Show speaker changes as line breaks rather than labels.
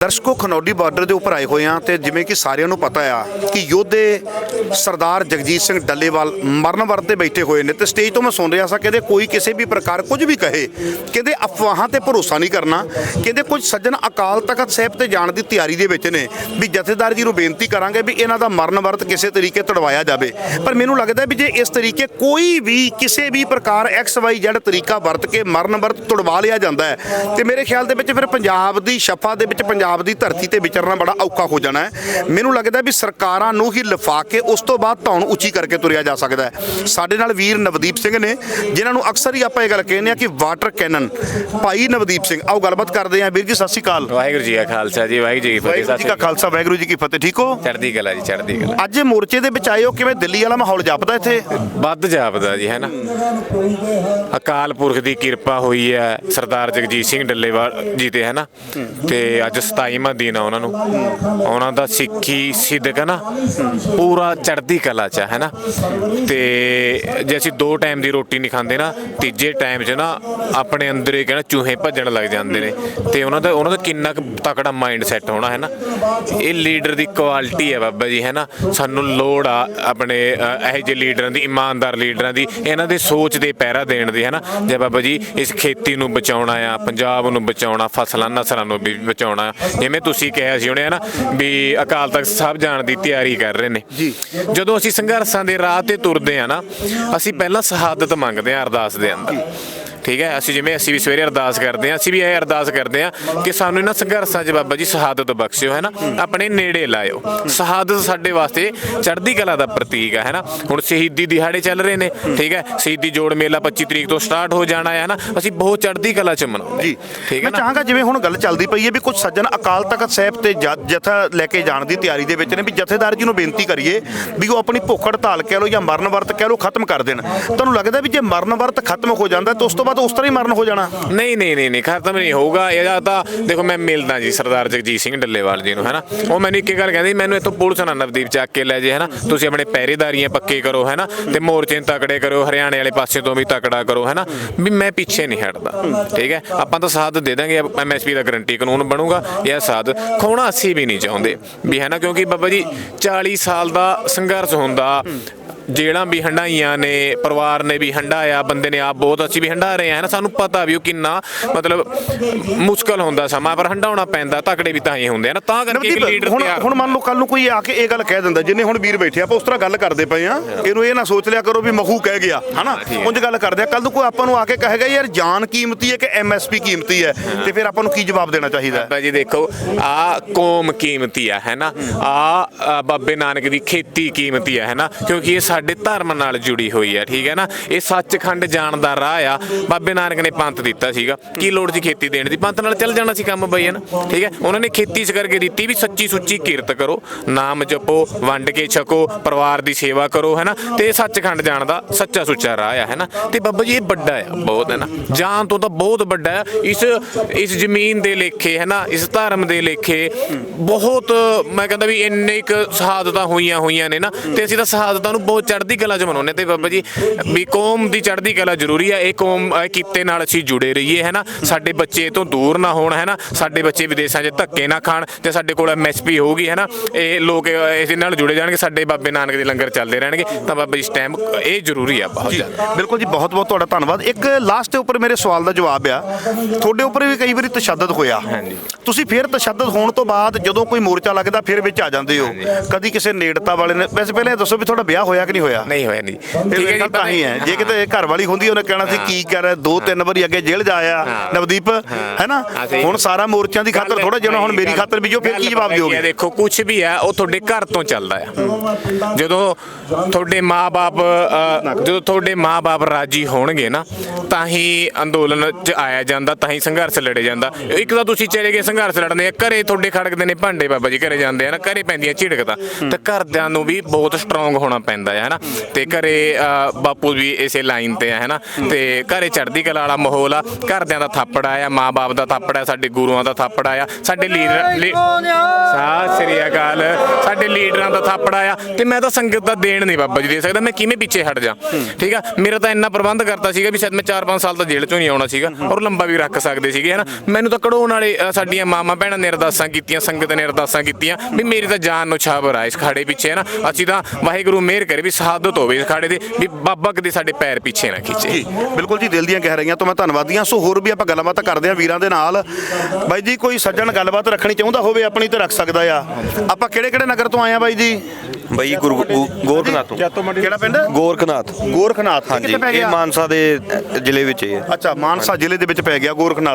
ਦਰਸ਼ਕੋ ਖਨੌਡੀ border ਦੇ ਉੱਪਰ ਆਏ ਹੋਏ ਆ ਤੇ ਜਿਵੇਂ ਕਿ ਸਾਰਿਆਂ ਨੂੰ ਪਤਾ ਆ ਕਿ ਯੋਧੇ ਸਰਦਾਰ ਜਗਜੀਤ ਸਿੰਘ ਡੱਲੇਵਾਲ ਮਰਨ ਵਰਤ ਤੇ ਬੈਠੇ ਹੋਏ ਨੇ ਤੇ ਸਟੇਜ ਤੋਂ ਮੈਂ ਸੁਣ ਰਿਹਾ ਸਾਂ ਕਹਿੰਦੇ ਕੋਈ ਕਿਸੇ ਵੀ ਪ੍ਰਕਾਰ ਕੁਝ ਵੀ ਕਹੇ ਕਹਿੰਦੇ ਅਫਵਾਹਾਂ ਤੇ ਭਰੋਸਾ ਨਹੀਂ ਕਰਨਾ ਕਹਿੰਦੇ ਕੁਝ ਸੱਜਣ ਅਕਾਲ ਤਖਤ ਸਾਹਿਬ ਤੇ ਜਾਣ ਦੀ ਤਿਆਰੀ ਦੇ ਵਿੱਚ ਨੇ ਵੀ ਜਥੇਦਾਰ ਜੀ ਨੂੰ ਬੇਨਤੀ ਕਰਾਂਗੇ ਵੀ ਇਹਨਾਂ ਦਾ ਮਰਨ ਵਰਤ ਕਿਸੇ ਤਰੀਕੇ ਤੜਵਾਇਆ ਜਾਵੇ। ਪਰ ਮੈਨੂੰ ਲੱਗਦਾ ਵੀ ਜੇ ਇਸ ਤਰੀਕੇ ਕੋਈ ਵੀ ਕਿਸੇ ਵੀ ਪ੍ਰਕਾਰ ਐਕਸ ਵਾਈ ਜ਼ੈਡ ਤਰੀਕਾ ਵਰਤ ਕੇ ਮਰਨ ਵਰਤ ਤੜਵਾ ਲਿਆ ਜਾਂਦਾ ਹੈ, ਤੇ ਮੇਰੇ ਖਿਆਲ ਦੇ ਵਿੱਚ ਫਿਰ ਪੰਜਾਬ ਦੀ ਸ਼ਫਾ ਦੇ ਵਿੱਚ ਪੰਜਾਬ ਦੀ ਧਰਤੀ ਤੇ ਵਿਚਰਨਾ ਬੜਾ ਔਖਾ ਹੋ ਜਾਣਾ ਹੈ। ਮੈਨੂੰ ਲੱਗਦਾ ਵੀ ਸਰਕਾਰਾਂ ਨੂੰ ਹੀ ਲਿਫਾ ਕੇ ਉਸ ਤੋਂ ਬਾਅਦ ਧੌਣ ਉੱਚੀ ਕਰਕੇ ਤੁਰਿਆ ਜਾ ਸਕਦਾ ਹੈ। ਸਾਡੇ ਨਾਲ ਵੀਰ ਨਵਦੀਪ ਸਿੰਘ ਨੇ ਜਿਨ੍ਹਾਂ ਨੂੰ ਅਕਸਰ ਹੀ ਆਪਾਂ ਇਹ ਗੱਲ ਕਹਿੰਦੇ ਆ ਕਿ ਵਾਟਰ ਕੈਨਨ। ਭਾਈ ਨਵਦੀਪ ਸਿੰਘ ਆਓ ਗੱਲਬਾਤ ਕਰਦੇ ਹਾਂ। ਵੀਰ ਜੀ ਸਤਿ ਸ਼੍ਰੀ ਅਕਾਲ।
ਵਾਹਿਗੁਰੂ ਜੀ ਕਾ ਖਾਲਸਾ ਜੀ ਵਾਹਿਗੁਰੂ ਜੀ ਕੀ ਫਤਿਹ।
ਵਾਹਿਗੁਰੂ ਜੀ ਕਾ ਖਾਲਸਾ ਵਾਹਿਗੁਰੂ ਜੀ ਕੀ ਫਤਿਹ ਠੀਕ ਹੋ?
ਚੜ੍ਹਦੀ ਕਲਾ ਜੀ ਚੜ੍ਹਦੀ ਕਲਾ।
ਅੱਜ ਮੋਰਚੇ ਦੇ ਵਿੱਚ ਆਏ ਹੋ ਕਿਵੇਂ ਦਿੱਲੀ ਵਾਲਾ ਮਾਹੌਲ ਜਾਪਦਾ ਇੱਥੇ?
ਵੱਧ ਜਾਪਦਾ ਜੀ ਹੈ ਨਾ? ਅਕਾਲ ਪੁਰਖ ਦੀ ਕਿਰਪਾ ਹੋਈ ਹੈ। ਸਰਦਾਰ ਜਗਜੀਤ ਸਿੰਘ ਡੱਲੇਵਾਲ ਜੀ ਤੇ ਹੈ ਨਾ? ਤੇ ਅੱਜ 27ਵਾਂ ਦਿਨ ਆ ਉਹਨਾਂ ਨੂੰ। ਉਹਨਾਂ ਦਾ ਸਿੱਖੀ ਸਿੱਧਕ ਹੈ ਨਾ, ਪੂਰਾ ਚੜ੍ਹਦੀ ਕਲਾ ਚ ਹੈ ਨਾ। ਤੇ ਜੇ ਅਸੀਂ ਦੋ ਟਾਈਮ ਦੀ ਰੋਟੀ ਨਹੀਂ ਖਾਂਦੇ ਨਾ, ਤੀਜੇ ਟਾਈਮ 'ਚ ਨਾ ਆਪਣੇ ਅੰਦਰ ਹੀ ਕਹਿੰਦਾ ਚੂਹੇ ਭੱਜਣ ਲੱਗ ਜਾਂਦੇ ਨੇ। ਤੇ ਉਹਨਾਂ ਦਾ ਉਹਨਾਂ ਦਾ ਕਿੰਨਾ ਕੁ ਤਕੜਾ ਮਾਈਂਡ ਸੈਟ ਹੋਣਾ, ਹੈ ਨਾ। ਇਹ ਲੀਡਰ ਦੀ ਕੁਆਲਿਟੀ ਹੈ ਬਾਬਾ ਜੀ, ਹੈ ਨਾ। ਸਾਨੂੰ ਲੋੜ ਆ ਆਪਣੇ ਇਹੋ ਜਿਹੇ ਲੀਡਰਾਂ ਦੀ, ਇਮਾਨਦਾਰ ਲੀਡਰਾਂ ਦੀ, ਇਹਨਾਂ ਦੇ ਸੋਚ ਦੇ ਪਹਿਰਾ ਦੇਣ ਦੀ, ਹੈ ਨਾ। ਜੇ ਬਾਬਾ ਜੀ ਇਸ ਖੇਤੀ ਨੂੰ ਬਚਾਉਣਾ ਆ, ਪੰਜਾਬ ਨੂੰ ਬਚਾਉਣਾ, ਫਸਲਾਂ, ਨਸਲਾਂ ਨੂੰ ਵੀ ਬਚਾਉਣਾ ਜਿਵੇਂ ਤੁਸੀਂ ਕਿਹਾ ਸੀ ਉਹਨੇ ਨਾ ਵੀ ਅਕਾਲ ਤਖਤ ਸਾਹਿਬ ਜਾਣ ਦੀ ਤਿਆਰੀ ਕਰ ਰਹੇ ਨੇ।
ਜੀ।
ਜਦੋਂ ਅਸੀਂ ਸੰਘਰਸ਼ਾਂ ਦੇ ਰਾਹ ਤੇ ਤੁਰਦੇ ਆ ਨਾ ਅਸੀਂ ਪਹਿਲਾਂ ਸ਼ਹਾਦਤ ਮੰਗਦੇ ਆ ਅਰਦਾਸ ਦੇ ਅੰਦਰ। ਠੀਕ ਹੈ? ਅਸੀਂ ਜਿਵੇਂ ਅਸੀਂ ਵੀ ਸਵੇਰੇ ਅਰਦਾਸ ਕਰਦੇ ਆ ਅਸੀਂ ਵੀ ਇਹ ਅਰਦਾਸ ਕਰਦੇ ਆ ਕਿ ਸਾਨੂੰ ਇਹਨਾਂ ਸੰਘਰਸ਼ਾਂ 'ਚ ਬਾਬਾ ਜੀ ਸ਼ਹਾਦਤ ਬਖਸ਼ਿਓ ਹੈ ਨਾ? ਆਪਣੇ ਨੇੜੇ ਲਾਇਓ। ਸ਼ਹਾਦਤ ਸਾਡੇ ਵਾਸਤੇ ਚੜ੍ਹਦੀ ਕਲਾ ਦਾ ਪ੍ਰਤੀਕ ਹੈ ਨਾ? ਹੁਣ ਸ਼ਹੀਦੀ ਦਿਹਾੜੇ ਚੱਲ ਰਹੇ ਨੇ ਠੀਕ ਹੈ? ਸ਼ਹੀਦੀ ਜੋੜ ਮੇਲਾ 25 ਤਰੀਕ ਤੋਂ ਸਟਾਰਟ ਹੋ ਜਾਣਾ ਹੈ ਨਾ? ਅਸੀਂ ਬਹੁਤ ਚੜ੍ਹਦੀ ਕਲਾ 'ਚ ਮਨਾਉਂਦੇ
ਜੀ।
ਠੀਕ ਹੈ
ਮੈਂ ਚਾਹਾਂਗਾ ਜਿਵੇਂ ਹੁਣ ਗੱਲ ਚੱਲਦੀ ਪਈ ਹੈ ਵੀ ਕੁਝ ਸੱਜਣ ਅਕਾਲ ਤਖਤ ਸਾਹਿਬ ਤੇ ਜਥਾ ਲੈ ਕੇ ਜਾਣ ਦੀ ਤਿਆਰੀ ਦੇ ਵਿੱਚ ਨੇ ਵੀ ਜਥੇਦਾਰ ਜੀ ਨੂੰ ਬੇਨਤੀ ਕਰੀਏ ਵੀ ਉਹ ਆਪਣੀ ਭੁੱਖ ਹੜਤਾਲ ਕਹਿ ਲਓ ਜਾਂ ਮਰਨ ਵਰਤ ਕਹਿ ਲਓ ਖਤਮ ਕਰ ਦੇਣ। ਤੁਹਾਨੂੰ ਲੱਗਦਾ ਵੀ ਜੇ ਮਰਨ ਵਰਤ ਖਤਮ ਹੋ ਜਾਂਦਾ ਤਾਂ ਉਸ ਤੋਂ ਬਾਅਦ ਉਸ ਤਰ੍ਹਾਂ ਹੀ ਮਰਨ ਹੋ ਜਾਣਾ।
ਨਹੀਂ ਨਹੀਂ ਨਹੀਂ ਨਹੀਂ, ਖਤਮ ਨਹੀਂ ਹੋਊਗਾ। ਇਹਦਾ ਤਾਂ ਦੇਖੋ, ਮੈਂ ਮਿਲਦਾ ਜੀ, ਸਰਦਾਰ ਜਗਜੀਤ ਸਿੰਘ ਡੱਲੇਵਾਲ ਜੀ ਨੂੰ, ਹੈਨਾ? ਉਹ ਮੈਨੂੰ ਇੱਕ ਗੱਲ ਕਹਿੰਦੇ, ਮੈਨੂੰ ਇੱਥੋਂ ਪੁਲਿਸ ਨਾਲ ਨਵਦੀਪ ਚੱਕ ਕੇ ਲੈ ਜੇ, ਹੈਨਾ? ਤੁਸੀਂ ਆਪਣੇ ਪਹਿਰੇਦਾਰੀਆਂ ਪੱਕੇ ਕਰੋ, ਹੈਨਾ? ਤੇ ਮੋਰਚੇ ਤਕੜੇ ਕਰੋ, ਹਰਿਆਣੇ ਵਾਲੇ ਪਾਸੇ ਤੋਂ ਵੀ ਤਕੜਾ ਕਰੋ, ਹੈਨਾ? ਵੀ ਮੈਂ ਪਿੱਛੇ ਨਹੀਂ ਹਟਦਾ, ਠੀਕ ਹੈ? ਆਪਾਂ ਤਾਂ ਸਾਥ ਦੇ ਦਾਂਗੇ ਐਮਐਸਪੀ ਦਾ ਗਰੰਟੀ ਕਾਨੂੰਨ ਬਣੂਗਾ, ਇਹ ਸਾਥ ਖੋਣਾ ਅਸੀਂ ਵੀ ਨਹੀਂ ਚਾਹੁੰਦੇ, ਵੀ, ਹੈਨਾ? ਕਿਉਂਕਿ ਬਾਬਾ ਜੀ 40 ਸਾਲ ਦਾ ਸੰਘਰਸ਼ ਹੁੰਦਾ ਜਿਹੜਾ ਵੀ ਹੰਡਾਈਆਂ ਨੇ ਪਰਿਵਾਰ ਨੇ ਵੀ ਹੰਡਾਇਆ ਬੰਦੇ ਨੇ ਆਪ ਬਹੁਤ ਅਸੀਂ ਵੀ ਹੰਡਾ ਰਹੇ ਹਾਂ ਨਾ ਸਾਨੂੰ ਪਤਾ ਵੀ ਉਹ ਕਿੰਨਾ ਮਤਲਬ ਮੁਸ਼ਕਲ ਹੁੰਦਾ ਸਮਾਂ ਪਰ ਹੰਡਾਉਣਾ ਪੈਂਦਾ ਤਕੜੇ ਵੀ ਤਾਂ ਹੀ ਹੁੰਦੇ ਆ ਨਾ ਤਾਂ ਕਰਕੇ ਇੱਕ
ਨਵਦੀਪ,
ਲੀਡਰ
ਹੁਣ
ਤਿਆਰ
ਹੁਣ ਮੰਨ ਲਓ ਕੱਲ ਨੂੰ ਕੋਈ ਆ ਕੇ ਇਹ ਗੱਲ ਕਹਿ ਦਿੰਦਾ ਜਿੰਨੇ ਹੁਣ ਵੀਰ ਬੈਠੇ ਆ, ਆਪਾਂ ਉਸ ਤਰ੍ਹਾਂ ਗੱਲ ਕਰਦੇ ਪਏ ਆ ਇਹਨੂੰ ਇਹ ਨਾ ਸੋਚ ਲਿਆ ਕਰੋ ਵੀ ਮਖੂ ਕਹਿ ਗਿਆ ਹਨਾ। ਉਂਝ ਗੱਲ ਕਰਦੇ ਆ ਕੱਲ ਨੂੰ ਕੋਈ ਆਪਾਂ ਨੂੰ ਆ ਕੇ ਕਹੇਗਾ ਯਾਰ ਜਾਨ ਕੀਮਤੀ ਹੈ ਕਿ ਐਮਐਸਪੀ ਕੀਮਤੀ ਹੈ? ਤੇ ਫਿਰ ਆਪਾਂ ਨੂੰ ਕੀ ਜਵਾਬ ਦੇਣਾ ਚਾਹੀਦਾ ਹੈ?
ਬਾਬਾ ਜੀ ਦੇਖੋ ਆ ਕੌਮ ਕੀਮਤੀ ਆ ਹੈ ਨਾ? ਆ ਬਾਬੇ ਨਾਨਕ ਦੀ ਖੇਤੀ ਕੀਮਤੀ ਆ ਹੈ ਨਾ? ਕਿਉਂਕਿ ਇਹ ਸਾਡੇ ਸਾਡੇ ਧਰਮ ਨਾਲ ਜੁੜੀ ਹੋਈ ਆ, ਠੀਕ ਹੈ ਨਾ? ਇਹ ਸੱਚਖੰਡ ਜਾਣ ਦਾ ਰਾਹ ਆ। ਬਾਬੇ ਨਾਨਕ ਨੇ ਪੰਥ ਦਿੱਤਾ ਸੀਗਾ। ਕੀ ਲੋੜ ਸੀ ਖੇਤੀ ਦੇਣ ਦੀ? ਪੰਥ ਨਾਲ ਚੱਲ ਜਾਣਾ ਸੀ ਕੰਮ ਬਈ, ਹੈ ਨਾ? ਠੀਕ ਹੈ? ਉਹਨਾਂ ਨੇ ਖੇਤੀ ਇਸ ਕਰਕੇ ਦਿੱਤੀ ਵੀ ਸੱਚੀ ਸੁੱਚੀ ਕਿਰਤ ਕਰੋ। ਨਾਮ ਜਪੋ, ਵੰਡ ਕੇ ਛਕੋ, ਪਰਿਵਾਰ ਦੀ ਸੇਵਾ ਕਰੋ, ਹੈ ਨਾ? ਤੇ ਇਹ ਸੱਚਖੰਡ ਜਾਣ ਦਾ ਸੱਚਾ ਸੁੱਚਾ ਰਾਹ ਆ, ਹੈ ਨਾ? ਤੇ ਬਾਬਾ ਜੀ, ਇਹ ਵੱਡਾ ਆ, ਬਹੁਤ, ਹੈ ਨਾ? ਜਾਨ ਤੋਂ ਤਾਂ ਬਹੁਤ ਵੱਡਾ ਆ। ਇਸ ਇਸ ਜ਼ਮੀਨ ਦੇ ਲੇਖੇ, ਹੈ ਨਾ? ਇਸ ਧਰਮ ਦੇ ਲੇਖੇ ਬਹੁਤ, ਮੈਂ ਕਹਿੰਦਾ ਵੀ ਇੰਨੇ ਇੱਕ ਸ਼ਹਾਦਤਾਂ ਹੋਈਆਂ ਹੋਈਆਂ ਨੇ ਨਾ, ਤੇ ਅਸੀਂ ਤਾਂ ਸ਼ਹਾਦਤਾਂ ਨੂੰ ਬਹੁਤ ਚੜ੍ਹਦੀ ਕਲਾ ਚ ਮਨਾਉਂਦੇ ਤੇ ਬਾਬਾ ਜੀ ਵੀ ਕੌਮ ਦੀ ਚੜ੍ਹਦੀ ਕਲਾ ਜ਼ਰੂਰੀ ਹੈ ਇਹ ਕੌਮ ਇਹ ਕਿੱਤੇ ਨਾਲ ਅਸੀਂ ਜੁੜੇ ਰਹੀਏ ਹੈ ਨਾ? ਸਾਡੇ ਬੱਚੇ ਤੋਂ ਦੂਰ ਨਾ ਹੋਣ ਹੈ ਨਾ? ਸਾਡੇ ਬੱਚੇ ਵਿਦੇਸ਼ਾਂ 'ਚ ਧੱਕੇ ਨਾ ਖਾਣ ਤੇ ਸਾਡੇ ਕੋਲ ਐਮਐਸਪੀ ਹੋਊਗੀ ਹੈ ਨਾ? ਇਹ ਲੋਕ ਇਸ ਨਾਲ ਜੁੜੇ ਜਾਣਗੇ ਸਾਡੇ ਬਾਬੇ ਨਾਨਕ ਦੇ ਲੰਗਰ ਚੱਲਦੇ ਰਹਿਣਗੇ ਤਾਂ ਬਾਬਾ ਜੀ ਇਸ ਟਾਈਮ ਇਹ ਜ਼ਰੂਰੀ ਆ ਬਹੁਤ ਜ਼ਿਆਦਾ।
ਬਿਲਕੁਲ ਜੀ ਬਹੁਤ ਬਹੁਤ ਤੁਹਾਡਾ ਧੰਨਵਾਦ। ਇੱਕ ਲਾਸਟ ਉੱਪਰ ਮੇਰੇ ਸਵਾਲ ਦਾ ਜਵਾਬ ਆ। ਤੁਹਾਡੇ ਉੱਪਰ ਵੀ ਕਈ ਵਾਰੀ ਤਸ਼ੱਦਦ ਹੋਇਆ।
ਹਾਂਜੀ।
ਤੁਸੀਂ ਫਿਰ ਤਸ਼ੱਦਦ ਹੋਣ ਤੋਂ ਬਾਅਦ ਜਦੋਂ ਕੋਈ ਮੋਰਚਾ ਲੱਗਦਾ ਫਿਰ ਵਿੱਚ ਆ ਜਾਂਦੇ ਹੋ। ਕਦੀ ਕਿਸੇ ਨੇੜਤਾ ਵਾਲੇ ਨੇ ਵੈਸੇ ਪਹਿਲੇ ਦੱਸੋ ਵੀ ਤੁਹਾਡਾ ਵਿਆਹ ਹੋਇਆ ਕਿ ਨਹੀਂ ਹੋਇਆ।
ਨਹੀਂ ਹੋਇਆ ਨਹੀਂ।
ਠੀਕ ਹੈ ਜੀ ਤਾਂ ਹੀ ਹੈ। ਜੇ ਕਿਤੇ ਘਰ ਵਾਲੀ ਹੁੰਦੀ ਉਹਨੇ ਕਹਿਣਾ ਸੀ ਕੀ ਕਰ ਦੋ ਤਿੰਨ ਵਾਰੀ ਅੱਗੇ ਜੇਲ੍ਹ ਜਾ ਆਇਆ
ਹਾਂ।
ਨਵਦੀਪ ਹੈਨਾ?
ਹਾਂ।
ਹੁਣ ਸਾਰਾ ਮੋਰਚਿਆਂ ਦੀ ਖਾਤਰ ਥੋੜਾ ਜਿਹਾ ਹੁਣ ਮੇਰੀ ਖਾਤਰ ਵੀ ਜੋ ਫਿਰ ਕੀ ਜਵਾਬ ਦਿਓਗੇ?
ਦੇਖੋ ਕੁਝ ਵੀ ਹੈ ਉਹ ਤੁਹਾਡੇ ਘਰ ਤੋਂ ਚੱਲਦਾ ਆ ਜਦੋਂ ਤੁਹਾਡੇ ਮਾਪੇ ਜਦੋਂ ਤੁਹਾਡੇ ਮਾਪੇ ਰਾਜੀ ਹੋਣਗੇ ਨਾ ਤਾਂ ਹੀ ਅੰਦੋਲਨ ਚ ਆਇਆ ਜਾਂਦਾ ਤਾਂ ਹੀ ਸੰਘਰਸ਼ ਲੜਿਆ ਜਾਂਦਾ। ਇੱਕ ਤਾਂ ਤੁਸੀਂ ਚਲੇ ਗਏ ਸੰਘਰਸ਼ ਲੜਨੇ ਆ ਘਰੇ ਤੁਹਾਡੇ ਖੜਕਦੇ ਨੇ ਭਾਂਡੇ ਬਾਬਾ ਜੀ ਘਰੇ ਜਾਂਦੇ ਆ ਨਾ ਘਰੇ ਪੈਂਦੀਆਂ ਝਿੜਕ ਤਾਂ ਤੇ ਘਰਦਿਆਂ ਨੂੰ ਵੀ ਬਹੁਤ ਸਟਰੋਂਗ ਹੋਣਾ ਪੈਂਦਾ ਹੈ ਹਨਾ ਤੇ ਘਰੇ ਅ, ਬਾਪੂ ਵੀ ਇਸੇ ਲਾਈਨ ਤੇ ਹੈ ਹਨਾ ਤੇ ਘਰੇ ਚੜ੍ਹਦੀ ਕਲਾ ਵਾਲਾ ਮਾਹੌਲ ਆ। ਘਰਦਿਆਂ ਦਾ ਥਾਪੜ ਆਇਆ ਮਾਂ-ਬਾਪ ਦਾ ਥਾਪੜ ਆ ਸਾਡੇ ਗੁਰੂਆਂ ਦਾ ਥਾਪੜ ਆਇਆ ਸਾਡੇ ਲੀਡਰ ਲੀ- ਸਤਿ ਸ੍ਰੀ ਅਕਾਲ। ਸਾਡੇ ਲੀਡਰਾਂ ਦਾ ਥਾਪੜਾ ਆਇਆ ਤੇ ਮੈਂ ਤਾਂ ਸੰਗਤ ਦਾ ਦੇਣ ਨਹੀਂ ਬਾਬਾ ਜੀ ਦੇ ਸਕਦਾ। ਮੈਂ ਕਿਵੇਂ ਪਿੱਛੇ ਹਟ ਜਾ? ਠੀਕ ਆ? ਮੇਰਾ ਤਾਂ ਇੰਨਾ ਪ੍ਰਬੰਧ ਕਰਤਾ ਸੀਗਾ ਵੀ ਸ਼ਾਇਦ ਮੈਂ 4-5 ਸਾਲ ਤਾਂ ਜੇਲ੍ਹ ਚੋਂ ਨਹੀਂ ਆਉਣਾ ਸੀਗਾ ਔਰ ਲੰਬਾ ਵੀ ਰੱਖ ਸਕਦੇ ਸੀਗੇ ਹਨਾ ਮੈਨੂੰ ਤਾਂ ਕਢਾਉਣ ਵਾਲੇ ਸਾਡੀਆਂ ਮਾਮਾ ਭੈਣਾਂ ਨੇ ਅਰਦਾਸਾਂ ਕੀਤੀਆਂ ਸੰਗਤ ਨੇ ਅਰਦਾਸਾਂ ਕੀਤੀਆਂ ਵੀ ਮੇਰੀ ਤਾਂ ਜਾਨ ਨੂੰ ਛਾਬਰ ਆ ਇਸ ਖਾੜੇ ਪਿੱਛੇ ਹਨਾ ਅਸੀਂ ਤਾਂ ਵਾਹਿਗੁਰੂ ਮਿਹਰ ਕਰੇ ਵੀ ਸ਼ਹਾਦਤ ਹੋਵੇ ਇਸ ਖਾੜੇ ਦੇ ਵੀ ਬਾਬਾ ਕਦੇ ਸਾਡੇ ਪੈਰ ਪਿੱਛੇ ਨਾ ਖਿੱਚੇ।
ਜੀ ਬਿਲਕੁਲ ਜੀ ਦਿਲ ਦੀਆਂ ਕਹਿ ਰਹੀਆਂ ਤੋਂ ਮੈਂ ਧੰਨਵਾਦੀ ਹਾਂ ਸੋ ਹੋਰ ਵੀ ਆਪਾਂ ਗੱਲਬਾਤ ਕਰਦੇ ਹਾਂ ਵੀਰਾਂ ਦੇ ਨਾਲ। ਬਾਈ ਜੀ ਕੋਈ ਸੱਜਣ ਗੱਲਬਾਤ ਰੱਖਣੀ ਚਾਹੁੰਦਾ ਹੋਵੇ ਆਪਣੀ ਤੇ ਰੱਖ ਸਕਦਾ ਆ। ਆਪਾਂ ਕਿਹੜੇ ਕਿਹੜੇ ਨਗਰ ਤੋਂ ਆਏ ਆ ਬਾਈ ਜੀ?
ਬਈ ਗੁਰੂ ਗੋ- ਗੋਰਖਨਾਥ ਤੋਂ।
ਕਿਹੜਾ ਪਿੰਡ?
ਗੋਰਖਨਾਥ।
ਗੋਰਖਨਾਥ।
ਹਾਂਜੀ ਇਹ ਮਾਨਸਾ ਦੇ ਅ, ਜ਼ਿਲ੍ਹੇ ਵਿੱਚ ਹੀ ਹੈ।
ਅੱਛਾ ਮਾਨਸਾ ਜ਼ਿਲ੍ਹੇ ਦੇ ਵਿੱਚ ਪੈ ਗਿਆ ਗੋਰਖਨਾਥ।